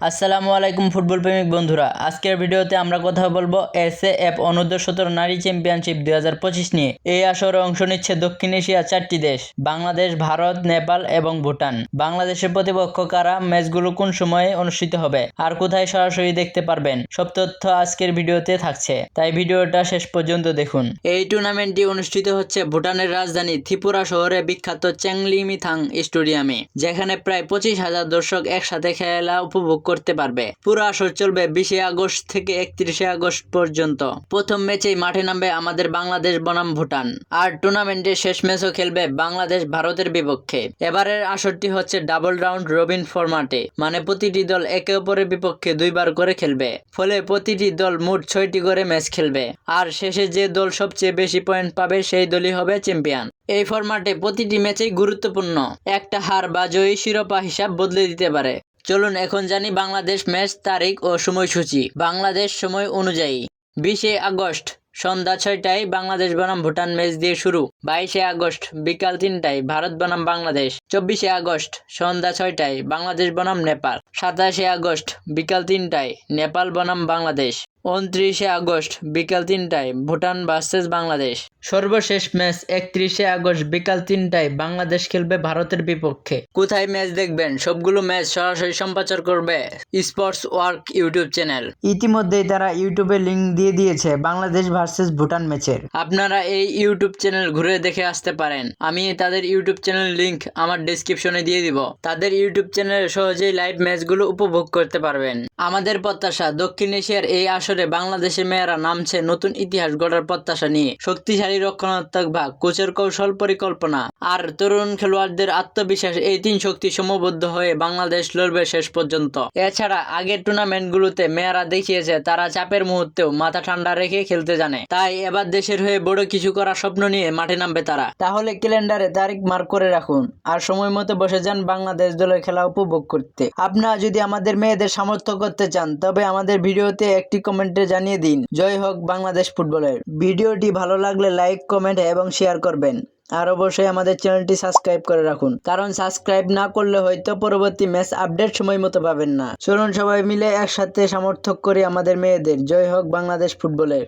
আসসালামু আলাইকুম, ফুটবল প্রেমিক বন্ধুরা। আজকের ভিডিওতে আমরা কথা বলব এস এফ অনূর্ধ্ব সতেরো নারী চ্যাম্পিয়নশিপ দুই হাজার পঁচিশ নিয়ে। এই আসরে অংশ নিচ্ছে দক্ষিণ এশিয়া চারটি দেশ, বাংলাদেশ, ভারত, নেপাল এবং ভুটান। বাংলাদেশের প্রতিপক্ষ কারা, ম্যাচগুলো কোন সময়ে অনুষ্ঠিত হবে, আর কোথায় সরাসরি দেখতে পারবেন, সব তথ্য আজকের ভিডিওতে থাকছে। তাই ভিডিওটা শেষ পর্যন্ত দেখুন। এই টুর্নামেন্টটি অনুষ্ঠিত হচ্ছে ভুটানের রাজধানী ত্রিপুরা শহরে বিখ্যাত চ্যাংলিমিথাং স্টেডিয়ামে, যেখানে প্রায় পঁচিশ হাজার দর্শক একসাথে খেলা উপভোগ করতে পারবে। পুরো আসর চলবে বিশে আগস্ট থেকে একত্রিশে আগস্ট পর্যন্ত। প্রথম ম্যাচেই মাঠে নামবে আমাদের বাংলাদেশ বনাম ভুটান। আর টুর্নামেন্টের শেষ ম্যাচও খেলবে বাংলাদেশ ভারতের বিপক্ষে। এবারের আসরটি হচ্ছে ডাবল রাউন্ড রবিন ফরম্যাটে মানে প্রতিটি দল একে অপরের বিপক্ষে দুইবার করে খেলবে। ফলে প্রতিটি দল মোট ছয়টি করে ম্যাচ খেলবে। আর শেষে যে দল সবচেয়ে বেশি পয়েন্ট পাবে সেই দলই হবে চ্যাম্পিয়ন। এই ফরম্যাটে প্রতিটি ম্যাচেই গুরুত্বপূর্ণ। একটা হার বা জয়ী শিরোপা হিসাব বদলে দিতে পারে। চলুন এখন জানি বাংলাদেশ ম্যাচ তারিখ ও সময়সূচি। বাংলাদেশ সময় অনুযায়ী বিশে আগস্ট সন্ধ্যা ছয়টায় বাংলাদেশ বনাম ভুটান ম্যাচ দিয়ে শুরু। বাইশে আগস্ট বিকাল তিনটায় ভারত বনাম বাংলাদেশ। চব্বিশে আগস্ট সন্ধ্যা ছয়টায় বাংলাদেশ বনাম নেপাল। সাতাশে আগস্ট, বিকাল তিনটায়, নেপাল বনাম বাংলাদেশ। উনত্রিশে আগস্ট, বিকাল তিনটায়, ভুটান ভার্সেস বাংলাদেশ। সর্বশেষ ম্যাচ একত্রিশে আগস্ট, বিকাল তিনটায়, বাংলাদেশ খেলবে ভারতের বিপক্ষে। কোথায় ম্যাচ দেখবেন? সবগুলো ম্যাচ সরাসরি সম্প্রচার করবে স্পোর্টস ওয়ার্ক ইউটিউব চ্যানেল। ইতিমধ্যেই তারা ইউটিউবে লিঙ্ক দিয়ে দিয়েছে বাংলাদেশ ভার্সেস ভুটান ম্যাচের। আপনারা এই ইউটিউব চ্যানেল ঘুরে দেখে আসতে পারেন। আমি তাদের ইউটিউব চ্যানেল লিঙ্ক আমার ডেসক্রিপশনে দিয়ে দিব। তাদের ইউটিউব চ্যানেলে সহজেই লাইভ ম্যাচগুলো উপভোগ করতে পারবেন। আমাদের প্রত্যাশা, দক্ষিণ এশিয়ার এই আসরে বাংলাদেশের মেয়েরা নামছে নতুন ইতিহাস গড়ার প্রত্যাশা নিয়ে। শক্তিশালী রক্ষণাত্মক ভাগ কোচের কৌশল পরিকল্পনা। আর তরুণ খেলোয়াড়দের আত্মবিশ্বাস এই তিন শক্তি সমবদ্ধ হয়ে বাংলাদেশ লড়বে শেষ পর্যন্ত। এছাড়া আগের টুর্নামেন্টগুলোতে মেয়েরা দেখিয়েছে, তারা চাপের মুহূর্তেও মাথা ঠান্ডা রেখে খেলতে জানে। তাই এবার দেশের হয়ে বড় কিছু করার স্বপ্ন নিয়ে মাঠে নামবে তারা। তাহলে ক্যালেন্ডারে তারিখ মার্ক করে রাখুন। আর সময় মতো বসে যান বাংলাদেশ দলের খেলা উপভোগ করতে। আপনারা যদি আমাদের মেয়েদের সামর্থ্য করতে চান, তবে আমাদের ভিডিওতে একটি কমেন্টে জানিয়ে দিন। জয় হোক বাংলাদেশ ফুটবলের। ভিডিওটি ভালো লাগলে লাইক, কমেন্ট এবং শেয়ার করবেন। আর অবশ্যই আমাদের চ্যানেলটি সাবস্ক্রাইব করে রাখুন। কারণ সাবস্ক্রাইব না করলে হয়তো পরবর্তী ম্যাচ আপডেট সময় মতো পাবেন না। চলুন সবাই মিলে একসাথে সমর্থক করি আমাদের মেয়েদের। জয় হোক বাংলাদেশ ফুটবলের।